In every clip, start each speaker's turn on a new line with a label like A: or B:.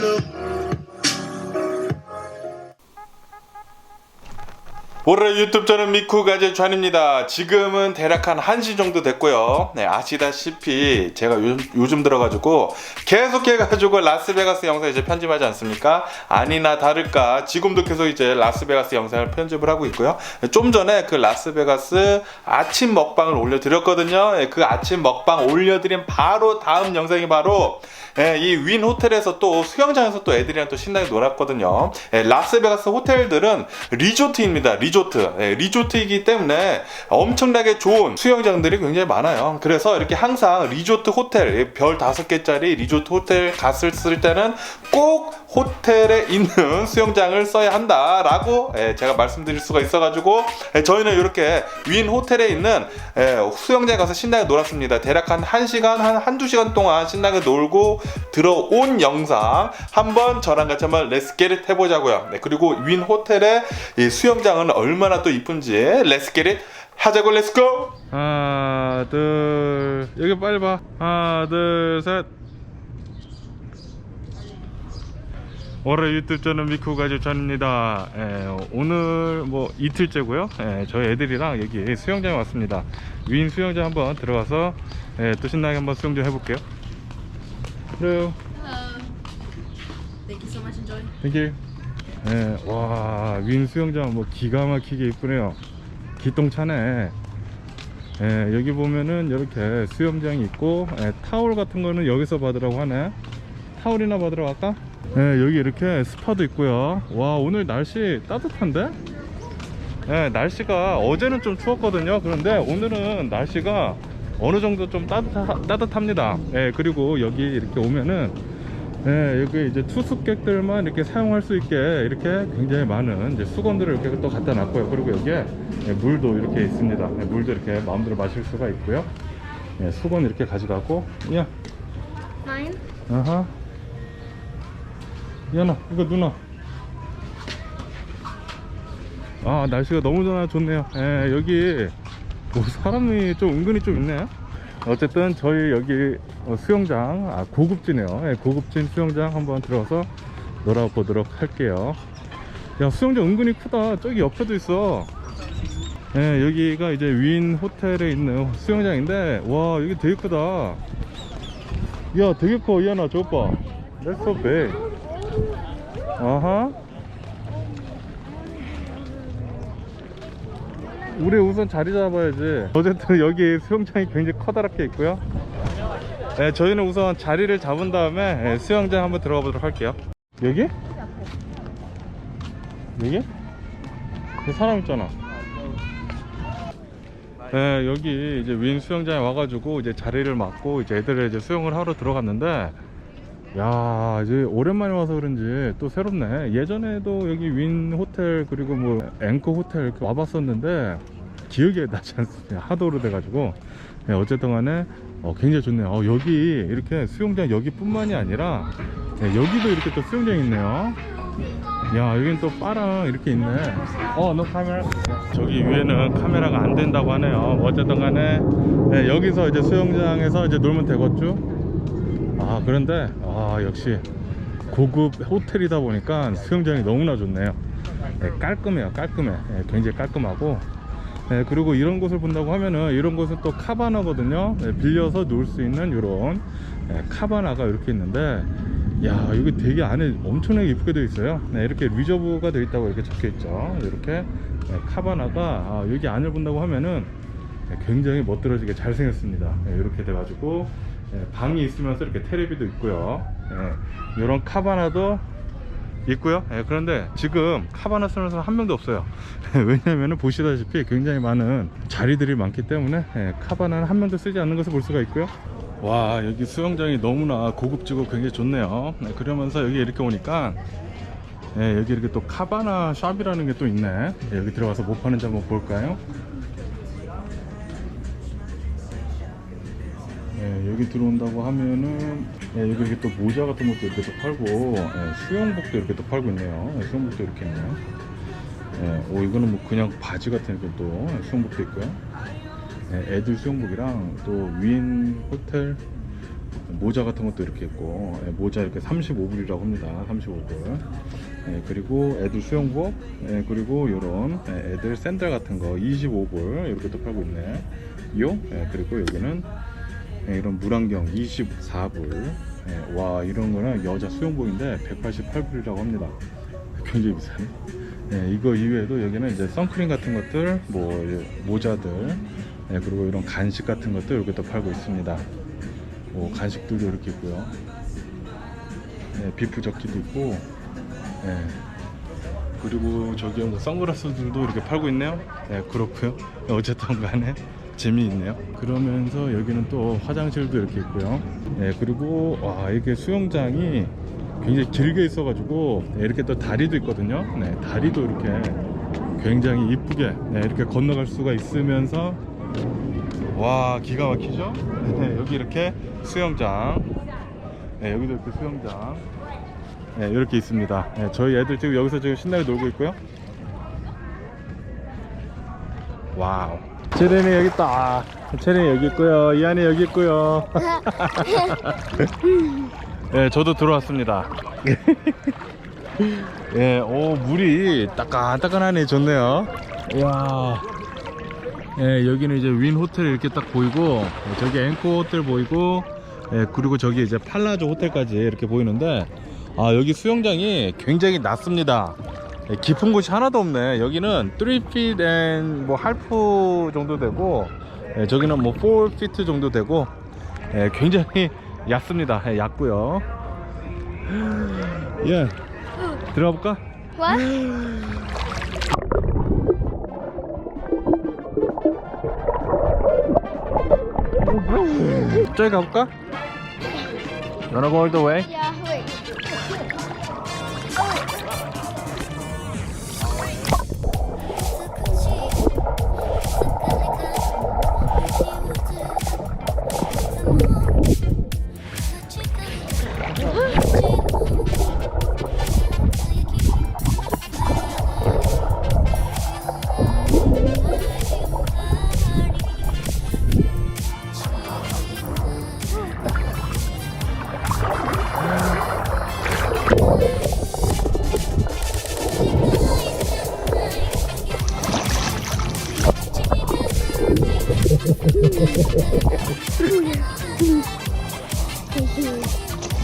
A: look. 올해 유튜브 저는 미쿠 가제 좌입니다. 지금은 대략 한 1시 정도 됐고요. 네, 아시다시피 제가 요즘, 요즘 들어가지고 계속 해가지고 라스베가스 영상 이제 편집하지 않습니까? 아니나 다를까 지금도 계속 이제 라스베가스 영상을 편집을 하고 있고요. 좀 전에 그 라스베가스 아침 먹방을 올려드렸거든요. 예, 그 아침 먹방 올려드린 바로 다음 영상이 바로 예, 이윈 호텔에서 또 수영장에서 또 애들이랑 또 신나게 놀았거든요. 예, 라스베가스 호텔들은 리조트입니다. 리 조트. 예, 리조트이기 때문에 엄청나게 좋은 수영장들이 굉장히 많아요. 그래서 이렇게 항상 리조트 호텔, 예, 별 다섯 개짜리 리조트 호텔 갔을 쓸 때는 꼭 호텔에 있는 수영장을 써야 한다라고 예, 제가 말씀드릴 수가 있어가지고 예, 저희는 이렇게 윈 호텔에 있는 예, 수영장에 가서 신나게 놀았습니다. 대략 한 1시간, 한 한두 시간 동안 신나게 놀고 들어온 영상 한번 저랑 같이 한번 렛츠겟잇 해보자고요. 네, 그리고 윈 호텔의 이 수영장은 얼마나 또 이쁜지 렛츠겟잇 하자고 렛츠고! 하나 둘 여기 빨리 봐 하나 둘셋 올해 유튜브 저는 미쿠 가족 전입니다. 예, 오늘 뭐 이틀째고요. 예, 저희 애들이랑 여기 수영장에 왔습니다. 윈 수영장 한번 들어가서 예, 또 신나게 한번 수영 좀 해볼게요. 그래요.
B: Hello. Thank you so much. Enjoy.
A: 땡큐. 예, 와, 윈 수영장 뭐 기가 막히게 이쁘네요. 기똥차네. 예, 여기 보면은 이렇게 수영장이 있고 예, 타올 같은 거는 여기서 받으라고 하네. 타올이나 받으러 갈까? 예, 여기 이렇게 스파도 있고요. 와, 오늘 날씨 따뜻한데? 예, 날씨가 어제는 좀 추웠거든요. 그런데 오늘은 날씨가 어느 정도 좀 따뜻하, 따뜻합니다. 예, 그리고 여기 이렇게 오면은 예, 여기 이제 투숙객들만 이렇게 사용할 수 있게 이렇게 굉장히 많은 이제 수건들을 이렇게 또 갖다 놨고요. 그리고 여기에 예, 물도 이렇게 있습니다. 예, 물도 이렇게 마음대로 마실 수가 있고요. 예, 수건 이렇게 가져가고, 야,
B: Mine.
A: 아하. 야나, 이거 누나. 아, 날씨가 너무 좋네요. 예, 여기 뭐 사람이 좀 은근히 좀 있네. 어쨌든 저희 여기 어, 수영장, 아, 고급지네요. 예, 고급진 수영장 한번 들어가서 놀아보도록 할게요. 야, 수영장 은근히 크다. 저기 옆에도 있어. 예, 여기가 이제 윈 호텔에 있는 수영장인데, 와, 여기 되게 크다. 야 되게 커 이하나 저거 봐 That's so big 아하 우리 우선 자리 잡아야지. 어쨌든 여기 수영장이 굉장히 커다랗게 있고요. 네, 저희는 우선 자리를 잡은 다음에 네, 수영장 한번 들어가 보도록 할게요. 여기? 여기? 여기 사람 있잖아. 네, 여기 이제 윈 수영장에 와가지고 이제 자리를 맡고 이제 애들을 이제 수영을 하러 들어갔는데, 야, 이제 오랜만에 와서 그런지 또 새롭네. 예전에도 여기 윈 호텔 그리고 뭐 앵커 호텔 와봤었는데 기억이 나지 않습니다. 하도 오래돼가지고. 네, 어쨌든 간에 어, 굉장히 좋네요. 어, 여기 이렇게 수영장 여기뿐만이 아니라 네, 여기도 이렇게 또 수영장이 있네요. 야 여긴 또 바랑 이렇게 있네 어너 카메라 저기 위에는 카메라가 안 된다고 하네요 어쨌든 간에 네, 여기서 이제 수영장에서 이제 놀면 되겠죠 아 그런데 아 역시 고급 호텔이다 보니까 수영장이 너무나 좋네요. 네, 깔끔해요 깔끔해. 네, 굉장히 깔끔하고. 네, 그리고 이런 곳을 본다고 하면은 이런 곳은 또 카바나거든요. 네, 빌려서 놀수 있는 이런 네, 카바나가 이렇게 있는데 야 여기 되게 안에 엄청나게 이쁘게 되어 있어요. 네, 이렇게 리저브가 되어 있다고 이렇게 적혀 있죠. 이렇게 네, 카바나가 아, 여기 안을 본다고 하면은 네, 굉장히 멋들어지게 잘 생겼습니다. 네, 이렇게 돼 가지고 네, 방이 있으면서 이렇게 테레비도 있고요. 네, 이런 카바나도 있고요. 네, 그런데 지금 카바나 쓰는 사람 한 명도 없어요. 왜냐면 은 보시다시피 굉장히 많은 자리들이 많기 때문에 네, 카바나는 한 명도 쓰지 않는 것을 볼 수가 있고요. 와 여기 수영장이 너무나 고급지고 굉장히 좋네요. 네, 그러면서 여기 이렇게 오니까 네, 여기 이렇게 또 카바나 샵이라는 게 또 있네. 네, 여기 들어가서 뭐 파는지 한번 볼까요 여기 들어온다고 하면은 네, 여기 이렇게 또 모자 같은 것도 이렇게 또 팔고 네, 수영복도 이렇게 또 팔고 있네요. 네, 수영복도 이렇게 있네요. 네, 오 이거는 뭐 그냥 바지 같은 이렇게 또 수영복도 있고요. 네, 애들 수영복이랑 또윈 호텔 모자 같은 것도 이렇게 있고 예, 모자 이렇게 35불이라고 합니다. 35불. 예, 그리고 애들 수영복 예, 그리고 요런 예, 애들 샌들 같은 거 25불 이렇게 또 팔고 있네. 요 예, 그리고 여기는 예, 이런 물안경 24불. 예, 와 이런 거는 여자 수영복인데 188불이라고 합니다. 굉장히 비싸네. 예, 이거 이외에도 여기는 이제 선크림 같은 것들 뭐 예, 모자들 예, 그리고 이런 간식 같은 것도 이렇게 또 팔고 있습니다. 뭐 간식들도 이렇게 있고요. 예, 비프 접기도 있고 예. 그리고 저기 뭐 선글라스들도 이렇게 팔고 있네요. 예, 그렇고요. 어쨌든 간에 재미있네요. 그러면서 여기는 또 화장실도 이렇게 있고요. 예, 그리고 와 이게 수영장이 굉장히 길게 있어 가지고 네, 이렇게 또 다리도 있거든요. 네, 다리도 이렇게 굉장히 이쁘게 네, 이렇게 건너갈 수가 있으면서 와 기가 막히죠? 네, 여기 이렇게 수영장. 네, 여기도 이렇게 수영장. 네, 이렇게 있습니다. 네, 저희 애들 지금 여기서 지금 신나게 놀고 있고요. 와우 체린이 여기 있다 체린이 여기 있고요 이한이 여기 있고요 네, 저도 들어왔습니다. 예, 오, 물이 따끈따끈하네, 좋네요. 이야. 예, 여기는 이제 윈 호텔 이렇게 딱 보이고, 예, 저기 앵코 호텔 보이고, 예, 그리고 저기 이제 팔라조 호텔까지 이렇게 보이는데, 아, 여기 수영장이 굉장히 낮습니다. 예, 깊은 곳이 하나도 없네. 여기는 3feet and 뭐 할프 정도 되고, 예, 저기는 뭐 4feet 정도 되고, 예, 굉장히 얕습니다. 예, 얕고요. 예, 들어가 볼까?
C: What?
A: 저기 가볼까? Wanna go all the way?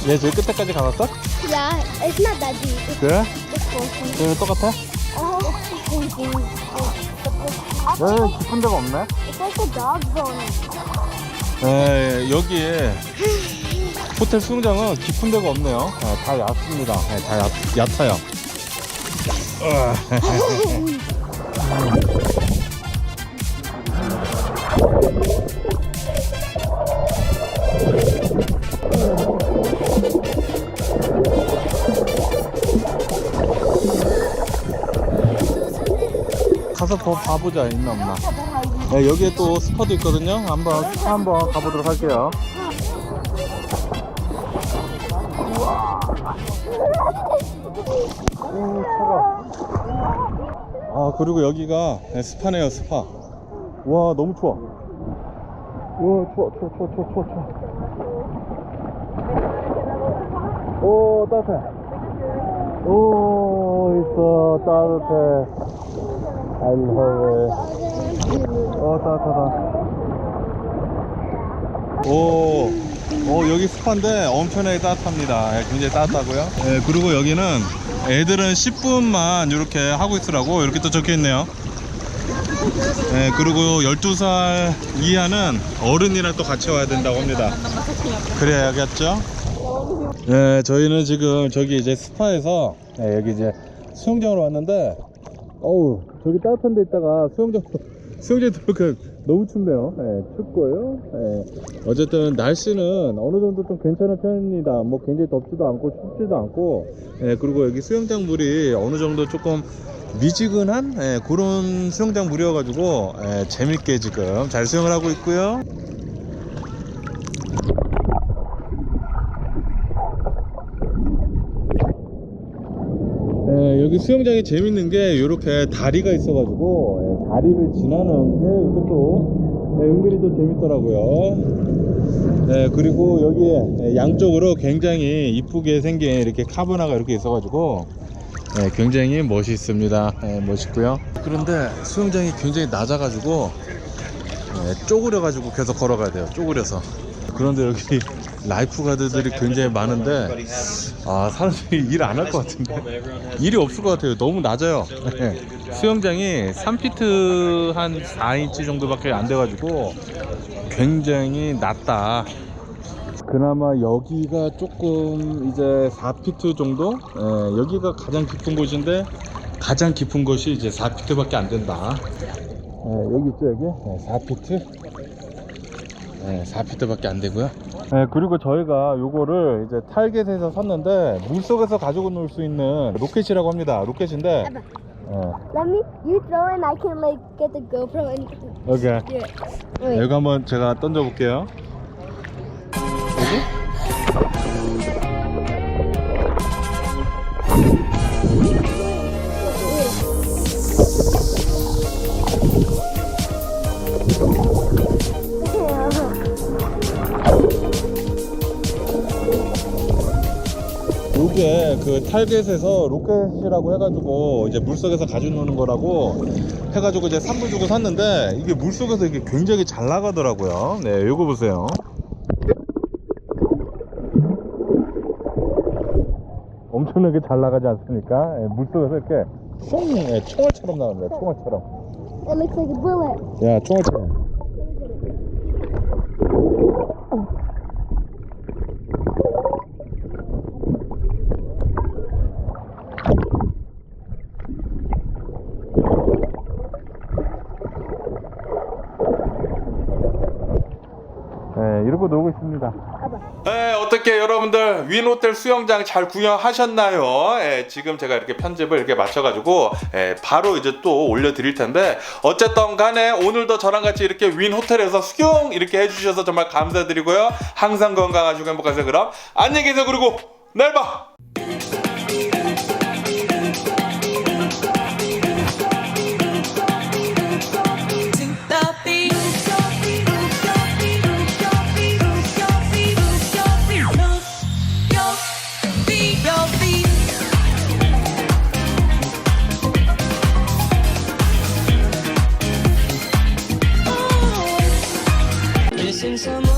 A: 얘 저기 끝에까지 가봤어?
C: Yeah, it's not that deep. It's
A: 그래?
C: just.
A: 여기 똑같아?
C: Oh,
A: 여기 깊은 데가 없네?
C: it's like a dog bone.
A: 네, 여기에 호텔 수영장은 깊은 데가 없네요. 네, 다 얕습니다. 네, 다 얕, 얕아요. 가서 더 봐보자 있나 없나. 네, 여기에 또 스파도 있거든요. 한번 한번 가보도록 할게요. 오, 차가. 아 그리고 여기가 네, 스파네요 스파. 와 너무 추워. 와 추워 추워 추워 추워 추워 추워. 오 따뜻해. 오 있어 따뜻해. I love it. 어 따뜻하다 오, 오 여기 스파인데 엄청나게 따뜻합니다. 예, 굉장히 따뜻하고요. 예, 그리고 여기는 애들은 10분만 이렇게 하고 있으라고 이렇게 또 적혀 있네요. 예, 그리고 12살 이하는 어른이랑 또 같이 와야 된다고 합니다. 그래야겠죠? 예, 저희는 지금 저기 이제 스파에서 예, 여기 이제 수영장으로 왔는데 어우 저기 따뜻한 데 있다가 수영장 수영장 들어가 너무 춥네요. 예, 춥고요. 예. 어쨌든 날씨는 어느 정도 좀 괜찮은 편입니다. 뭐 굉장히 덥지도 않고 춥지도 않고. 예, 그리고 여기 수영장 물이 어느 정도 조금 미지근한 예, 그런 수영장 물이어 가지고 예, 재밌게 지금 잘 수영을 하고 있고요 예, 여기 수영장이 재밌는 게 이렇게 다리가 있어가지고 예, 다리를 지나는 게 이것도 예, 은근히 또 재밌더라고요. 네, 그리고 여기 양쪽으로 굉장히 이쁘게 생긴 이렇게 카바나가 이렇게 있어가지고 네, 굉장히 멋있습니다. 네, 멋있고요. 그런데 수영장이 굉장히 낮아가지고 네, 쪼그려가지고 계속 걸어가야 돼요. 쪼그려서. 그런데 여기 라이프 가드들이 굉장히 많은데 아 사람들이 일 안 할 것 같은데 일이 없을 것 같아요. 너무 낮아요. 네. 수영장이 3피트 한 4인치 정도밖에 안 돼가지고 굉장히 낮다. 그나마 여기가 조금 이제 4피트 정도? 예, 여기가 가장 깊은 곳인데 가장 깊은 곳이 이제 4피트밖에 안 된다. 예, 여기 있죠 여기? 예, 4피트? 예, 4피트밖에 안 되고요. 예, 그리고 저희가 요거를 이제 탈겟에서 샀는데 물속에서 가지고 놀 수 있는 로켓이라고 합니다. 로켓인데 예,
C: Let me, you throw and I can like get the GoPro and
A: 여기
C: do it. Wait.
A: 여기 한번 제가 던져볼게요. 그 탈겟에서 로켓이라고 해가지고 이제 물속에서 가지고 노는 거라고 해가지고 이제 3불 주고 샀는데 이게 물속에서 이게 굉장히 잘 나가더라고요. 네, 요거 보세요. 엄청나게 잘 나가지 않습니까? 예, 물속에서 이렇게 총, 예, 총알처럼 나갑니다. 총알처럼.
C: It looks like a bullet.
A: 야, 총알처럼. 네, 이러고 놀고 있습니다. 네, 어떻게 여러분들 윈호텔 수영장 잘 구경하셨나요? 예, 지금 제가 이렇게 편집을 이렇게 맞춰가지고 예, 바로 이제 또 올려드릴 텐데 어쨌든 간에 오늘도 저랑 같이 이렇게 윈호텔에서 수영 이렇게 해주셔서 정말 감사드리고요. 항상 건강하시고 행복하세요. 그럼 안녕히 계세요. 그리고 내일 봐. somos